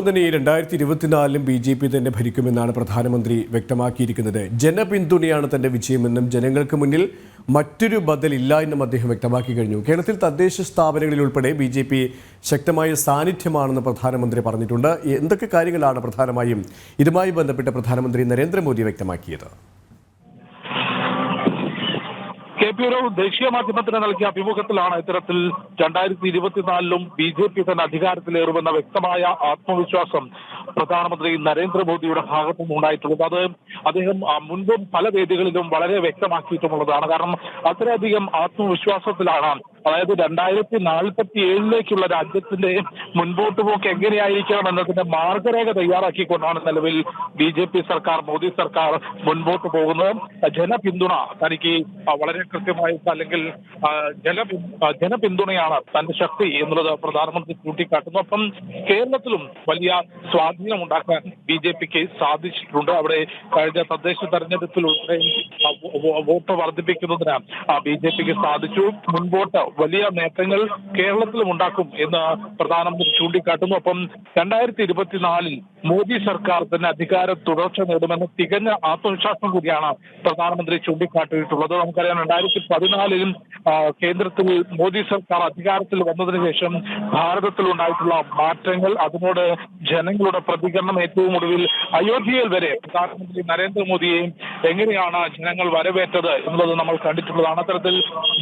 അതോടൊപ്പം തന്നെ ഈ രണ്ടായിരത്തി ഇരുപത്തിനാലിലും ബി ജെ പി തന്നെ ഭരിക്കുമെന്നാണ് പ്രധാനമന്ത്രി വ്യക്തമാക്കിയിരിക്കുന്നത്. ജനപിന്തുണയാണ് തന്റെ വിജയമെന്നും ജനങ്ങൾക്ക് മുന്നിൽ മറ്റൊരു ബദലില്ല എന്നും അദ്ദേഹം വ്യക്തമാക്കി കഴിഞ്ഞു. കേരളത്തിൽ തദ്ദേശ സ്ഥാപനങ്ങളിൽ ഉൾപ്പെടെ ബി ജെ പി ശക്തമായ സാന്നിധ്യമാണെന്ന് പ്രധാനമന്ത്രി പറഞ്ഞിട്ടുണ്ട്. എന്തൊക്കെ കാര്യങ്ങളാണ് പ്രധാനമായും ഇതുമായി ബന്ധപ്പെട്ട് പ്രധാനമന്ത്രി നരേന്ദ്രമോദി വ്യക്തമാക്കിയത്? പി ഒരു ദേശീയ മാധ്യമത്തിന് നൽകിയ അഭിമുഖത്തിലാണ് ഇത്തരത്തിൽ രണ്ടായിരത്തി ഇരുപത്തിനാലിലും ബി ജെ പി തന്നെ അധികാരത്തിലേറുമെന്ന വ്യക്തമായ ആത്മവിശ്വാസം പ്രധാനമന്ത്രി നരേന്ദ്രമോദിയുടെ ഭാഗത്തു നിന്നുണ്ടായിട്ടുള്ളത് അത് അദ്ദേഹം മുൻപും പല വേദികളിലും വളരെ വ്യക്തമാക്കിയിട്ടുമുള്ളതാണ്. കാരണം അത്രയധികം ആത്മവിശ്വാസത്തിലാണ് അതായത് രണ്ടായിരത്തി നാൽപ്പത്തി ഏഴിലേക്കുള്ള രാജ്യത്തിന്റെ മുൻപോട്ട് പോക്ക് എങ്ങനെയായിരിക്കണം എന്നതിന്റെ മാർഗരേഖ തയ്യാറാക്കിക്കൊണ്ടാണ് നിലവിൽ ബി ജെ പി സർക്കാർ മോദി സർക്കാർ മുൻപോട്ട് പോകുന്നത്. ജനപിന്തുണ തനിക്ക് വളരെ കൃത്യമായിട്ട് അല്ലെങ്കിൽ ജന ജനപിന്തുണയാണ് തന്റെ ശക്തി എന്നുള്ളത് പ്രധാനമന്ത്രി ചൂണ്ടിക്കാട്ടുന്നു. അപ്പം കേരളത്തിലും വലിയ സ്വാധീനം ഉണ്ടാക്കാൻ ബി ജെ പിക്ക് സാധിച്ചിട്ടുണ്ട്. അവിടെ കഴിഞ്ഞ തദ്ദേശ തെരഞ്ഞെടുപ്പിൽ വോ- വോട്ട് വർദ്ധിപ്പിക്കുന്നതിന് ബി ജെ പിക്ക് സാധിച്ചു. മുൻപോട്ട് വലിയ നേട്ടങ്ങൾ കേരളത്തിലും ഉണ്ടാക്കും എന്ന് പ്രധാനമന്ത്രി ചൂണ്ടിക്കാട്ടുന്നു. അപ്പം രണ്ടായിരത്തി ഇരുപത്തിനാലിൽ മോദി സർക്കാർ തന്നെ അധികാരം തുടർച്ച നേടുമെന്ന് തികഞ്ഞ ആത്മവിശ്വാസം കൂടിയാണ് പ്രധാനമന്ത്രി ചൂണ്ടിക്കാട്ടിയിട്ടുള്ളത്. നമുക്കറിയാം രണ്ടായിരത്തി പതിനാലിലും കേന്ദ്രത്തിൽ മോദി സർക്കാർ അധികാരത്തിൽ വന്നതിന് ശേഷം ഭാരതത്തിൽ ഉണ്ടായിട്ടുള്ള മാറ്റങ്ങൾ അതിനോട് ജനങ്ങളുടെ പ്രതികരണം ഏറ്റവും ഒടുവിൽ അയോധ്യയിൽ വരെ പ്രധാനമന്ത്രി നരേന്ദ്രമോദിയെയും എങ്ങനെയാണ് ജനങ്ങൾ വരവേറ്റത് എന്നുള്ളത് നമ്മൾ കണ്ടിട്ടുള്ളതാണ്. അത്തരത്തിൽ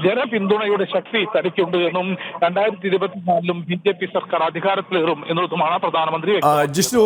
ജനപിന്തുണയുടെ ശക്തി തനിക്കുണ്ട് എന്നും രണ്ടായിരത്തി ഇരുപത്തിനാലിലും ബി ജെ പി സർക്കാർ അധികാരത്തിലേറും എന്നുള്ളതുമാണ് പ്രധാനമന്ത്രി ജിഷ്ണു